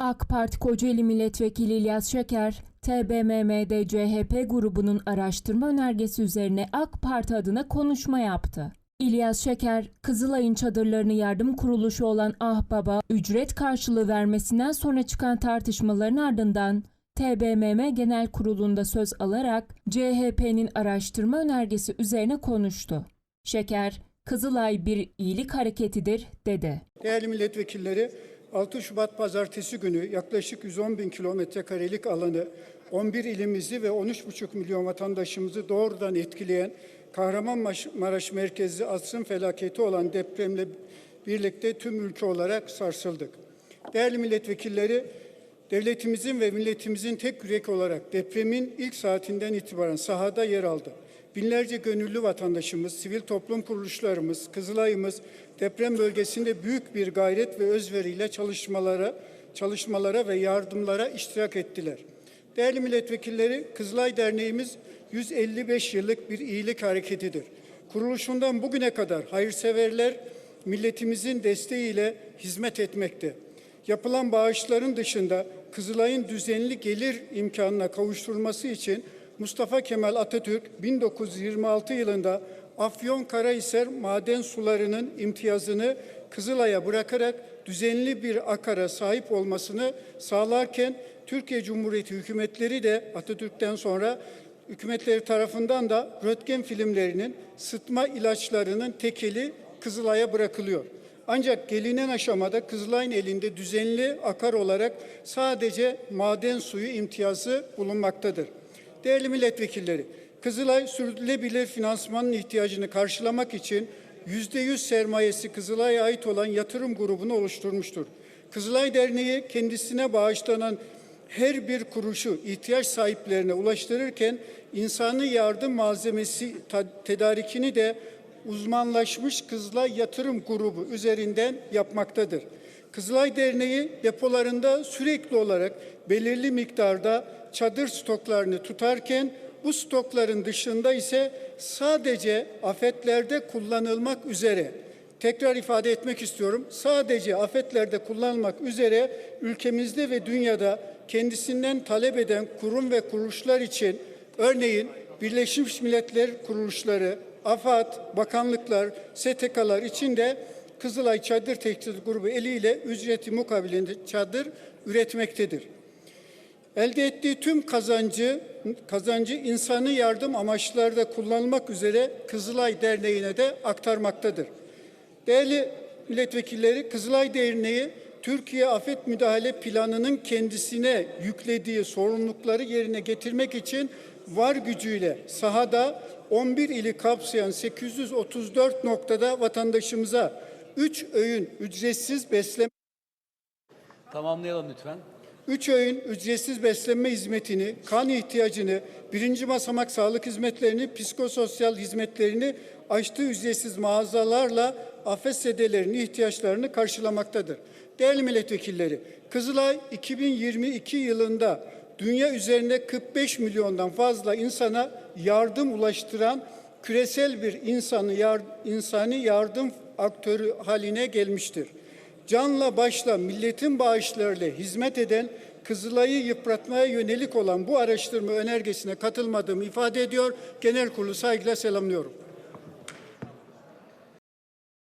AK Parti Kocaeli Milletvekili İlyas Şeker, TBMM'de CHP grubunun araştırma önergesi üzerine AK Parti adına konuşma yaptı. İlyas Şeker, Kızılay'ın çadırlarını yardım kuruluşu olan Ahbaba ücret karşılığı vermesinden sonra çıkan tartışmaların ardından TBMM Genel Kurulu'nda söz alarak CHP'nin araştırma önergesi üzerine konuştu. Şeker, Kızılay bir iyilik hareketidir dedi. Değerli milletvekilleri, 6 Şubat pazartesi günü yaklaşık 110 bin kilometre karelik alanı 11 ilimizi ve 13,5 milyon vatandaşımızı doğrudan etkileyen Kahramanmaraş merkezli asrın felaketi olan depremle birlikte tüm ülke olarak sarsıldık. Değerli milletvekilleri, devletimizin ve milletimizin tek yürek olarak depremin ilk saatinden itibaren sahada yer aldı. Binlerce gönüllü vatandaşımız, sivil toplum kuruluşlarımız, Kızılay'ımız deprem bölgesinde büyük bir gayret ve özveriyle çalışmalara, çalışmalara ve yardımlara iştirak ettiler. Değerli milletvekilleri, Kızılay Derneğimiz 155 yıllık bir iyilik hareketidir. Kuruluşundan bugüne kadar hayırseverler milletimizin desteğiyle hizmet etmekte. Yapılan bağışların dışında Kızılay'ın düzenli gelir imkanına kavuşturulması için Mustafa Kemal Atatürk 1926 yılında Afyonkarahisar maden sularının imtiyazını Kızılay'a bırakarak düzenli bir akara sahip olmasını sağlarken Türkiye Cumhuriyeti hükümetleri de Atatürk'ten sonra hükümetleri tarafından da röntgen filmlerinin sıtma ilaçlarının tekeli Kızılay'a bırakılıyor. Ancak gelinen aşamada Kızılay'ın elinde düzenli akar olarak sadece maden suyu imtiyazı bulunmaktadır. Değerli milletvekilleri, Kızılay sürdürülebilir finansmanın ihtiyacını karşılamak için %100 sermayesi Kızılay'a ait olan yatırım grubunu oluşturmuştur. Kızılay Derneği kendisine bağışlanan her bir kuruşu ihtiyaç sahiplerine ulaştırırken insani yardım malzemesi tedarikini de uzmanlaşmış Kızılay Yatırım Grubu üzerinden yapmaktadır. Kızılay Derneği depolarında sürekli olarak belirli miktarda çadır stoklarını tutarken bu stokların dışında ise sadece afetlerde kullanılmak üzere tekrar ifade etmek istiyorum. Sadece afetlerde kullanılmak üzere ülkemizde ve dünyada kendisinden talep eden kurum ve kuruluşlar için örneğin Birleşmiş Milletler kuruluşları, AFAD, bakanlıklar, STK'lar için de Kızılay Çadır Tekstil Grubu eliyle ücreti mukabilinde çadır üretmektedir. Elde ettiği tüm kazancı kazancı insanı yardım amaçlarda kullanılmak üzere Kızılay Derneği'ne de aktarmaktadır. Değerli milletvekilleri, Kızılay Derneği Türkiye Afet Müdahale Planı'nın kendisine yüklediği sorumlulukları yerine getirmek için var gücüyle sahada 11 ili kapsayan 834 noktada vatandaşımıza 3 öğün ücretsiz beslenme Tamamlayalım lütfen. Üç öğün ücretsiz beslenme hizmetini, kan ihtiyacını, birinci basamak sağlık hizmetlerini, psikososyal hizmetlerini açtığı ücretsiz mağazalarla afet sedelerinin ihtiyaçlarını karşılamaktadır. Değerli milletvekilleri, Kızılay 2022 yılında dünya üzerinde 45 milyondan fazla insana yardım ulaştıran küresel bir insanı yar, insani yardım aktörü haline gelmiştir canla başla milletin bağışlarıyla hizmet eden Kızılay'ı yıpratmaya yönelik olan bu araştırma önergesine katılmadığımı ifade ediyor. Genel kurulu saygıyla selamlıyorum.